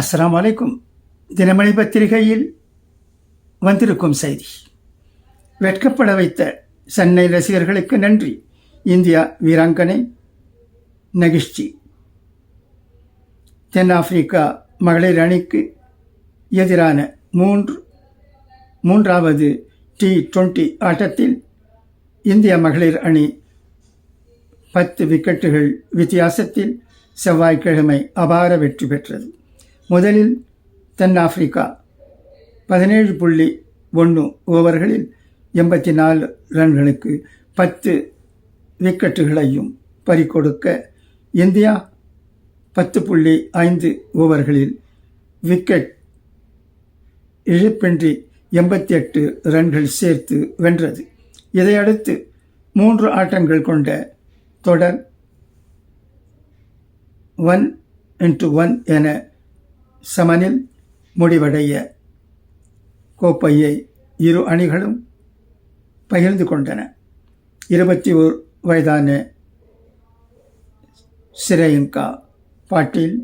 அஸ்லாம் அலைக்கும். தினமணி பத்திரிகையில் வந்திருக்கும் செய்தி. வெட்கப்பட வைத்த சென்னை ரசிகர்களுக்கு நன்றி. இந்தியா வீராங்கனை நகிஷ்சி தென்னாப்பிரிக்கா மகளிர் அணிக்கு எதிரான மூன்று மூன்றாவது டி டுவெண்டி ஆட்டத்தில் இந்திய மகளிர் அணி பத்து விக்கெட்டுகள் வித்தியாசத்தில் செவ்வாய்க்கிழமை அபார வெற்றி பெற்றது. முதலில் தென்னாப்பிரிக்கா. பதினேழு புள்ளி ஒன்று ஓவர்களில் எண்பத்தி நாலு ரன்களுக்கு பத்து விக்கெட்டுகளையும் பறிக்கொடுக்க இந்தியா பத்து புள்ளி ஐந்து ஓவர்களில் விக்கெட் இழப்பின்றி எண்பத்தி எட்டு ரன்கள் சேர்த்து வென்றது. இதையடுத்து மூன்று ஆட்டங்கள் கொண்ட தொடர் ஒன் இன்ட்டு ஒன் என சமனில் முடிவடைய கோப்பையை இரு அணிகளும் பகிர்ந்து கொண்டன. இருபத்தி ஓர் வயதான சிரேயங்கா பாட்டீல்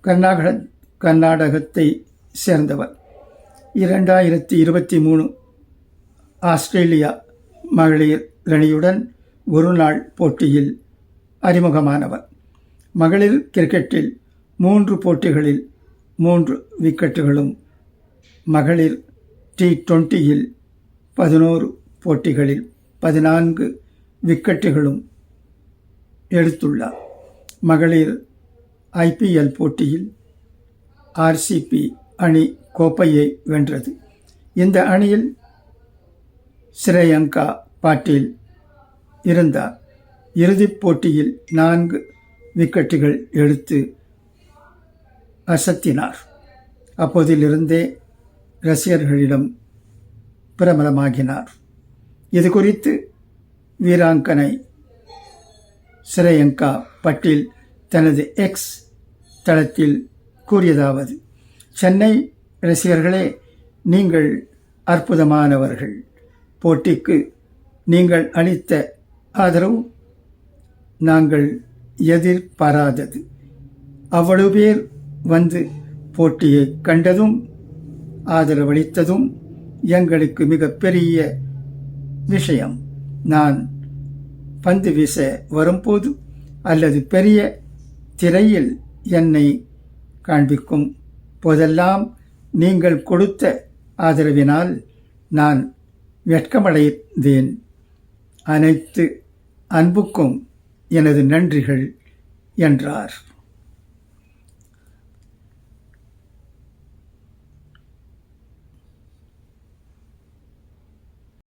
கர்நாடக கர்நாடகத்தை சேர்ந்தவர். இரண்டாயிரத்தி இருபத்தி மூணு ஆஸ்திரேலியா மகளிர் அணியுடன் ஒரு நாள் போட்டியில் அறிமுகமானவர். மகளிர் கிரிக்கெட்டில் மூன்று போட்டிகளில் மூன்று விக்கெட்டுகளும் மகளிர் டி டுவெண்ட்டியில் பதினோரு போட்டிகளில் பதினான்கு விக்கெட்டுகளும் எடுத்துள்ளார். மகளிர் ஐபிஎல் போட்டியில் ஆர்சிபி அணி கோப்பையை வென்றது. இந்த அணியில் ஸ்ரேயங்கா பாட்டீல் இருந்தார். இறுதிப் போட்டியில் நான்கு விக்கெட்டுகள் எடுத்து அசத்தினார். அப்போதிலிருந்தே ரசிகர்களிடம் பிரபலமாகினார். இது குறித்து வீராங்கனை ஸ்ரேயங்கா பட்டீல் தனது எக்ஸ் தளத்தில் கூறியதாவது சென்னை ரசிகர்களே நீங்கள் அற்புதமானவர்கள். போட்டிக்கு நீங்கள் அளித்த ஆதரவு நாங்கள் எதிர்பாராதது. அவ்வளவு பேர் வந்து போட்டியை கண்டதும் ஆதரவளித்ததும் எங்களுக்கு மிகப்பெரிய விஷயம். நான் பந்து வீச வரும்போது அல்லது பெரிய திரையில் என்னை காண்பிக்கும் போதெல்லாம் நீங்கள் கொடுத்த ஆதரவினால் நான் வெட்கமடைந்தேன். அனைத்து அன்புக்கும் எனது நன்றிகள் என்றார்.